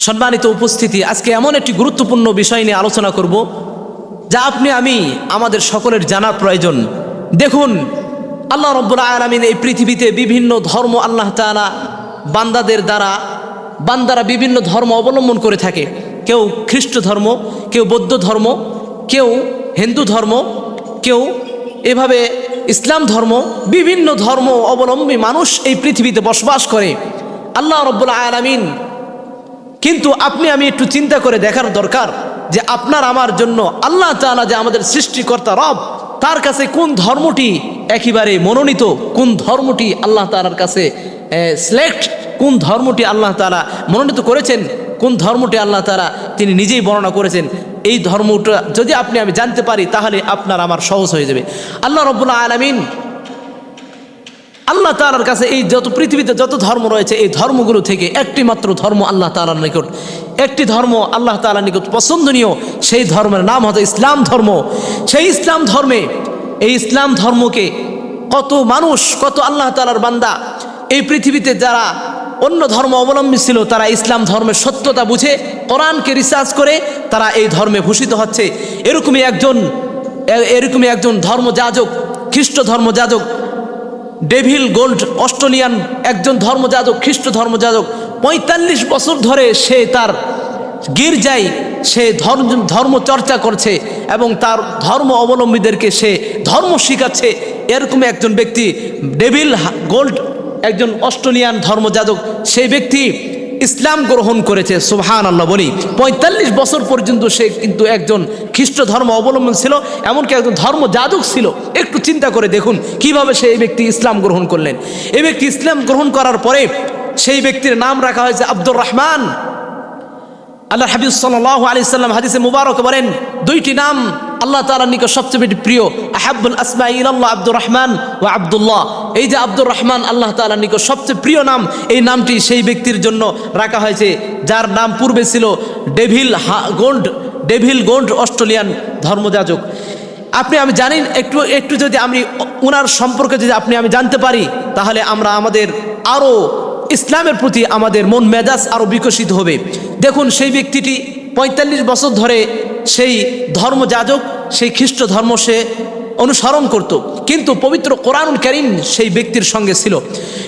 সম্মানিত উপস্থিতি, আজকে এমন একটি গুরুত্বপূর্ণ বিষয় নিয়ে আলোচনা করব, যা আপনি, আমি, আমাদের সকলের জানার প্রয়োজন। দেখুন, আল্লাহ রব্বুল আলমিন এই পৃথিবীতে বিভিন্ন ধর্ম আল্লাহ তালা বান্দাদের দ্বারা, বান্দারা বিভিন্ন ধর্ম অবলম্বন করে থাকে। কেউ খ্রিস্ট ধর্ম, কেউ বৌদ্ধ ধর্ম, কেউ হিন্দু ধর্ম, কেউ এভাবে ইসলাম ধর্ম, বিভিন্ন ধর্ম অবলম্বী মানুষ এই পৃথিবীতে বসবাস করে। আল্লাহ রব্বুল আলমিন কিন্তু আপনি আমি একটু চিন্তা করে দেখার দরকার যে আপনার আমার জন্য আল্লাহ তাআলা যে আমাদের সৃষ্টিকর্তা রব, তার কাছে কোন ধর্মটি একেবারে মনোনীত, কোন ধর্মটি আল্লাহ তাআলার কাছে সিলেক্ট কোন ধর্মটি আল্লাহ তালা মনোনীত করেছেন, কোন ধর্মটি আল্লাহ তাআলা তিনি নিজেই বর্ণনা করেছেন, এই ধর্মটা যদি আপনি আমি জানতে পারি তাহলে আপনার আমার সহজ হয়ে যাবে। আল্লাহ রব্বুল্লা আলমিন আল্লাহ তালার কাছে এই যত পৃথিবীতে যত ধর্ম রয়েছে, এই ধর্মগুলো থেকে একটি মাত্র ধর্ম আল্লাহ তালার নিকট। একটি ধর্ম আল্লাহ তালার নিকট পছন্দনীয়, সেই ধর্মের নাম হতো ইসলাম ধর্ম। সেই ইসলাম ধর্মে, এই ইসলাম ধর্মকে কত মানুষ, কত আল্লাহ তালার বান্দা, এই পৃথিবীতে যারা অন্য ধর্ম অবলম্বী ছিল, তারা ইসলাম ধর্মের সত্যতা বুঝে, কোরআনকে রিসার্চ করে, তারা এই ধর্মে ভূষিত হচ্ছে। এরকমই একজন এরকমই একজন ধর্মযাজক, খ্রিস্ট ধর্মযাজক ডেভিল গোল্ড অস্ট্রেলিয়ান একজন ধর্মযাজক, খ্রিস্ট ধর্মযাজক। পঁয়তাল্লিশ বছর ধরে সে তার গির্জায় সে ধর্ম ধর্ম চর্চা করছে এবং তার ধর্ম অবলম্বীদেরকে সে ধর্ম শিখাচ্ছে। এরকম একজন ব্যক্তি, ডেভিল গোল্ড একজন অস্ট্রেলিয়ান ধর্মযাজক। সেই ব্যক্তি ইসলাম গ্রহণ করেছে সোহান আল্লাহ বলি। পঁয়তাল্লিশ বছর পর্যন্ত সে কিন্তু একজন খ্রিস্ট ধর্ম অবলম্বন ছিল, এমনকি একজন ধর্ম যাদুক ছিল। একটু চিন্তা করে দেখুন, কীভাবে সেই ব্যক্তি ইসলাম গ্রহণ করলেন। এই ব্যক্তি ইসলাম গ্রহণ করার পরে সেই ব্যক্তির নাম রাখা হয়েছে আব্দুর রহমান। আল্লাহ হাবিব সাল্লাহ আলি সাল্লাম হাদিসে মুবারক বলেন, দুইটি নাম আল্লাহ তালার নিকট সবচেয়ে বেশি প্রিয় আহাবুল আসমা ইল্লাহ আব্দুর রহমান ও আব্দুল্লাহ। এই যে আব্দুর রহমান আল্লাহ তালার নিকট সবচেয়ে প্রিয় নাম, এই নামটি সেই ব্যক্তির জন্য রাখা হয়েছে, যার নাম পূর্বে ছিল ডেভিল হা- গোন্ড, ডেভিল গোন্ড অস্ট্রেলিয়ান ধর্মযাজক। আপনি আমি জানেন একটু একটু যদি আমি ওনার সম্পর্কে যদি আপনি আমি জানতে পারি, তাহলে আমরা আমাদের আরও ইসলামের প্রতি আমাদের মন মেজাজ আরও বিকশিত হবে। দেখুন সেই ব্যক্তিটি পঁয়তাল্লিশ বছর ধরে সেই ধর্মযাজক সেই খ্রিস্ট ধর্ম সে অনুসরণ করত। কিন্তু পবিত্র কোরআনুল করিম সেই ব্যক্তির সঙ্গে ছিল।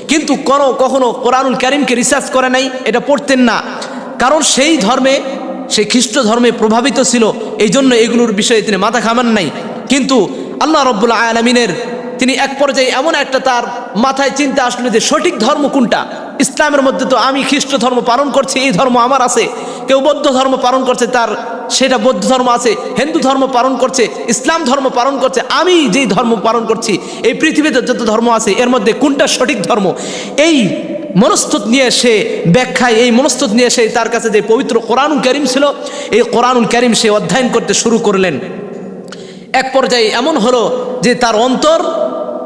কিন্তু কোনো কখনো কোরআনুল করিমকে রিসার্চ করে নাই, এটা পড়তেন না। কারণ সেই ধর্মে, সেই খ্রিস্ট ধর্মে প্রভাবিত ছিল। এই জন্য এগুলোর বিষয়ে তিনি মাথা ঘামান নাই। কিন্তু আল্লাহ রব্বুল আলমিনের তিনি এক পর্যায়ে এমন একটা তার মাথায় চিন্তা আসলো যে সঠিক ধর্ম কোনটা? ইসলামের মধ্যে তো আমি খ্রিস্ট ধর্ম পালন করছি, এই ধর্ম আমার আছে। কেউ বৌদ্ধ ধর্ম পালন করছে, তার সেটা বৌদ্ধ ধর্ম আছে, হিন্দু ধর্ম পালন করছে, ইসলাম ধর্ম পালন করছে, আমি যেই ধর্ম পালন করছি, এই পৃথিবীতে যত ধর্ম আছে, এর মধ্যে কোনটা সঠিক ধর্ম? এই মনস্তত নিয়ে সে ব্যাখ্যায়, এই মনস্তত নিয়ে সে তার কাছে যে পবিত্র কোরআনুল করিম ছিল, এই কোরআনুল করিম সে অধ্যয়ন করতে শুরু করলেন। এক পর্যায়ে এমন হলো যে তার অন্তর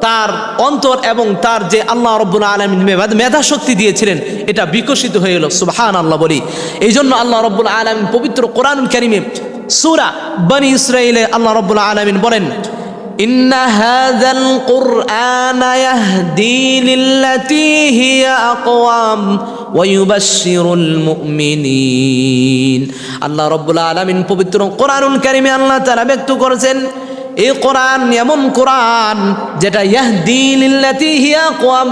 তার অন্তর এবং তার যে আল্লাহ রব্বুল আলম মেধা শক্তি দিয়েছিলেন এটা বিকশিত হয়ে গেল সুবহান আল্লাহ বলি এই জন্য আল্লাহ রব্বুল আলম পবিত্র কোরআনুল করিমে সুরা বনি ইসরাইলে আল্লাহ রব্বুল আলমিন বলেন إن هذا القرآن يهدي للتي هي أقوام ويبشر المؤمنين আল্লাহ রব্বুল আলমিন পবিত্র কোরআনুল কারিমে আল্লাহ তারা ব্যক্ত করেছেন এই কোরআন এমন কোরআন যেটা ইয়াহদি লিল্লাতি হিয়া কোয়াম,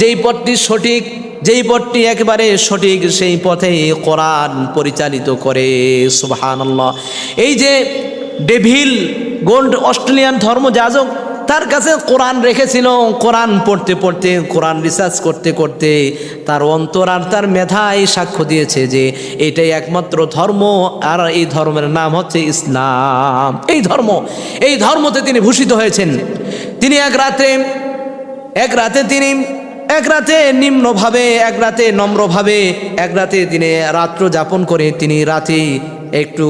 যেই পথটি সঠিক, যেই পথটি একেবারে সঠিক, সেই পথে কোরআন পরিচালিত করে। সুবাহ এই যে ডেভিল গোল্ড অস্ট্রেলিয়ান ধর্মযাজক তার কাছে কোরআন রেখেছিল, কোরআন পড়তে পড়তে, কোরআন রিসার্চ করতে করতে তার অন্তর আর তার মেধায় সাক্ষ্য দিয়েছে যে এটাই একমাত্র ধর্ম, আর এই ধর্মের নাম হচ্ছে ইসলাম। এই ধর্ম, এই ধর্মতে তিনি ভূষিত হয়েছেন। তিনি এক রাতে এক রাতে তিনি, এক রাতে নিম্নভাবে, এক রাতে নম্রভাবে, এক রাতে তিনি রাত্র যাপন করে তিনি রাতে একটু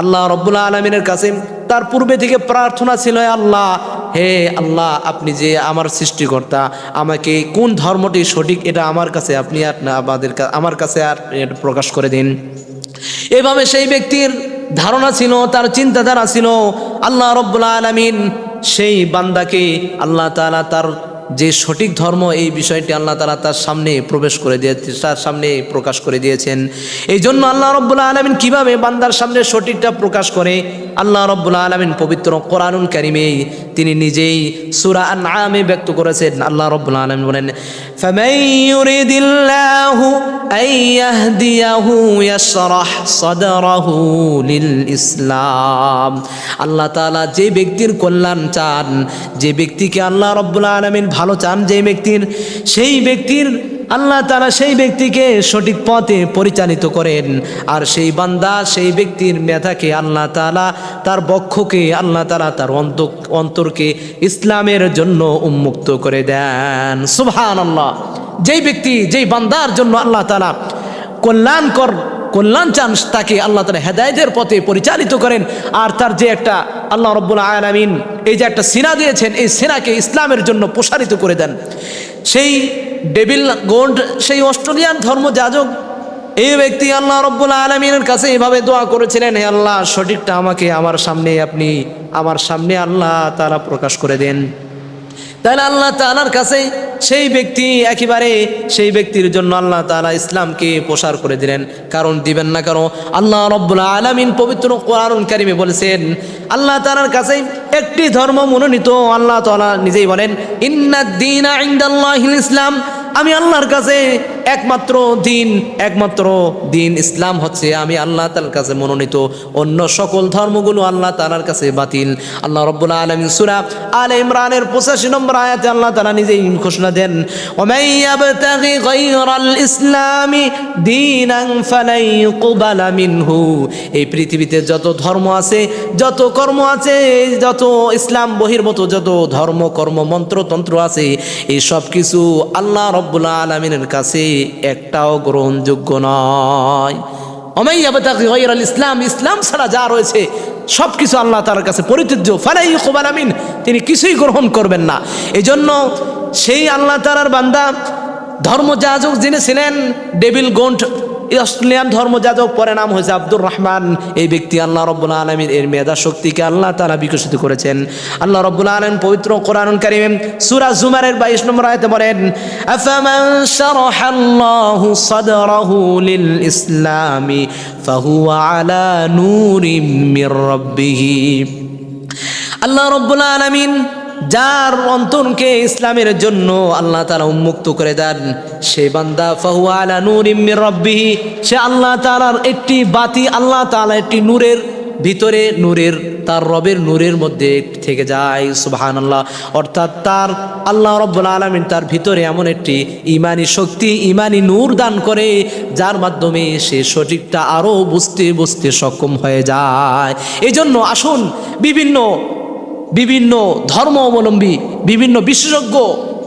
আল্লাহ রব্বুল্লা আলমিনের কাছে, তার পূর্বে থেকে প্রার্থনা ছিল আল্লাহ হে আল্লাহ, আপনি যে আমার সৃষ্টিকর্তা, আমাকে কোন ধর্মটি সঠিক, এটা আমার কাছে আপনি আর না আমাদের আমার কাছে আর প্রকাশ করে দিন। এভাবে সেই ব্যক্তির ধারণা ছিল, তার চিন্তাধারা ছিল, আল্লাহ রব্বুল আলমিন সেই বান্দাকে আল্লাহ তালা তার যে সঠিক ধর্ম এই বিষয়টি আল্লাহ তালা তার সামনে প্রবেশ করে দিয়েছে, তার সামনে প্রকাশ করে দিয়েছেন। এই জন্য আল্লাহ রব্বুল্লাহ আলমিন কীভাবে বান্দার সামনে সঠিকটা প্রকাশ করে? আল্লাহ রব্বুল্লাহ আলমিন পবিত্র কোরআনুল কারিমে তিনি নিজেই সুরা নামে ব্যক্ত করেছেন। আল্লাহ রব্বুল্লাহ আলমিন বলেন ইসলাম আল্লাহ তালা যে ব্যক্তির কল্যাণ চান, যে ব্যক্তিকে আল্লাহ রব্বুল্লা আলমিন ভালো চান যে ব্যক্তির, সেই ব্যক্তির, আল্লাহ তারা সেই ব্যক্তিকে সঠিক পথে পরিচালিত করেন। আর সেই বান্দা, সেই ব্যক্তির মেধাকে আল্লাহ তালা তার বক্ষকে, আল্লাহ তালা তার অন্ত অন্তরকে ইসলামের জন্য উন্মুক্ত করে দেন। সুবহান আল্লাহ যেই ব্যক্তি, যেই বান্দার জন্য আল্লাহ তালা কল্যাণকর, কল্যাণ চান, তাকে আল্লাহ তালা হেদায়তের পথে পরিচালিত করেন। আর তার যে একটা, আল্লাহ রব্বুল আয়ালামিন এই যে একটা সিনা দিয়েছেন, এই সিনাকে ইসলামের জন্য প্রসারিত করে দেন। সেই ডেভিল গোল্ড, সেই অস্ট্রেলিয়ান ধর্মযাজক, এই ব্যক্তি আল্লাহ রব্বুল আলমিনের কাছে এভাবে দোয়া করেছিলেন আল্লাহ, সঠিকটা আমাকে আমার সামনে আপনি আমার সামনে আল্লাহ তারা প্রকাশ করে দেন। তাহলে আল্লাহ তালার কাছে সেই ব্যক্তি একেবারে সেই ব্যক্তির জন্য আল্লাহ তালা ইসলামকে প্রসার করে দিলেন। কারণ দিবেন না কারণ আল্লাহ রব্বুল আলমিন পবিত্র কোরআন কারিমে বলেছেন, আল্লাহ তালার কাছে একটি ধর্ম মনোনীত আল্লাহ তালা নিজেই বলেন ইন্নাদ্দিন ইসলাম। আমি আল্লাহর কাছে একমাত্র দিন একমাত্র দিন ইসলাম হচ্ছে আমি আল্লাহ তালার কাছে মনোনীত। অন্য সকল ধর্মগুলো আল্লাহ তালার কাছে বাতিল। আল্লাহ রব্বুল আলমিন সুরা আল ইমরানের পঁচাশি নম্বর আয়াতে আল্লাহ তালা নিজেই ঘোষণা দেন ইসলামি মিনহু। এই পৃথিবীতে যত ধর্ম আছে, যত কর্ম আছে, যত ইসলাম বহির্ভূত, যত ধর্ম, কর্ম মন্ত্র তন্ত্র আছে, এই সব কিছু আল্লাহ রব্বুল আলমিনের কাছে একটাও গ্রহণযোগ্য নয়। ইসলাম ইসলাম ছাড়া যা রয়েছে সব কিছু আল্লাহ তার কাছে পরিত্য ফালাই ইউকবাল আমিন, তিনি কিছুই গ্রহণ করবেন না। এজন্য সেই আল্লাহ তালার বান্দা ধর্মযাজক যিনি ছিলেন, ডেভিল গোন্ট অস্ট্রেলিয়ান ধর্মযাজক পরে নাম হয়েছে আব্দুর রহমান। এই ব্যক্তি আল্লাহ রব্বুল আলমীর এর মেধা শক্তিকে আল্লাহ তারা বিকশিত করেছেন। আল্লাহ রব্বুল আলম পবিত্র কোরআন কারিম সুরা জুমারের বাইশ নম্বর আয়তে বলেন, আফামান শারাহাল্লাহু সাদরাহু লিল ইসলামি ফাহুয়া আলা নূরিম মির রাব্বিহি। আল্লাহ রব্বুল আলমিন যার অন্তরকে ইসলামের জন্য আল্লাহ তালা উন্মুক্ত করে দেন, সে বান্দা ফাহু আলা নূর ইম্মির রব্বিহি, সে আল্লাহ তালার একটি বাতি, আল্লাহ তালা একটি নূরের ভিতরে, নূরের তার রবের নূরের মধ্যে থেকে যায় সুবাহান আল্লাহ অর্থাৎ তার আল্লাহ রব্বুল আলমিন তার ভিতরে এমন একটি ইমানি শক্তি, ইমানি নূর দান করে, যার মাধ্যমে সে সঠিকটা আরও বুঝতে বুঝতে সক্ষম হয়ে যায়। এই জন্য আসুন, বিভিন্ন বিভিন্ন ধর্ম অবলম্বী, বিভিন্ন বিশেষজ্ঞ,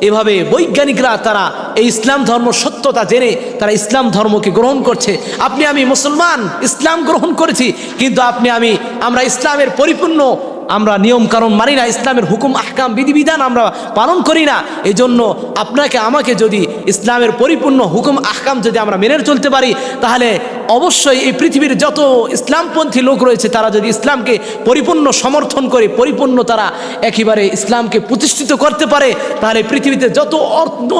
এভাবে বৈজ্ঞানিকরা তারা এই ইসলাম ধর্ম সত্যতা জেনে তারা ইসলাম ধর্মকে গ্রহণ করছে। আপনি আমি মুসলমান, ইসলাম গ্রহণ করেছি, কিন্তু আপনি আমি, আমরা ইসলামের পরিপূর্ণ, আমরা নিয়ম কারণ মানি না, ইসলামের হুকুম, আহকাম, বিধিবিধান আমরা পালন করি না। এই জন্য আপনাকে আমাকে যদি ইসলামের পরিপূর্ণ হুকুম, আহকাম যদি আমরা মেনে চলতে পারি, তাহলে অবশ্যই এই পৃথিবীর যত ইসলামপন্থী লোক রয়েছে, তারা যদি ইসলামকে পরিপূর্ণ সমর্থন করে, পরিপূর্ণ তারা একেবারে ইসলামকে প্রতিষ্ঠিত করতে পারে, তাহলে পৃথিবীতে যত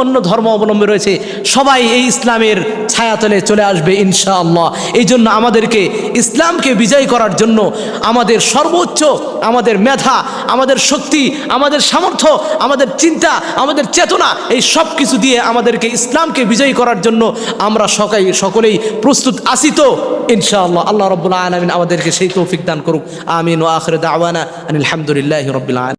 অন্য ধর্ম অবলম্বী রয়েছে, সবাই এই ইসলামের ছায়াতলে চলে আসবে ইনশাআল্লাহ। এই জন্য আমাদেরকে ইসলামকে বিজয় করার জন্য আমাদের সর্বোচ্চ, আমাদের মেধা, আমাদের শক্তি, আমাদের সামর্থ্য, আমাদের চিন্তা, আমাদের চেতনা, এই সব কিছু দিয়ে আমাদেরকে ইসলামকে বিজয়ী করার জন্য আমরা সকাই, সকলেই প্রস্তুত আসি তো? ইনশাআল্লাহ, আল্লাহ রব্বুল আলমিন আমাদেরকে সেই তৌফিক দান করুক। আমিন ও আখরে দাওয়ানা আলহামদুলিল্লাহ রবিল আলম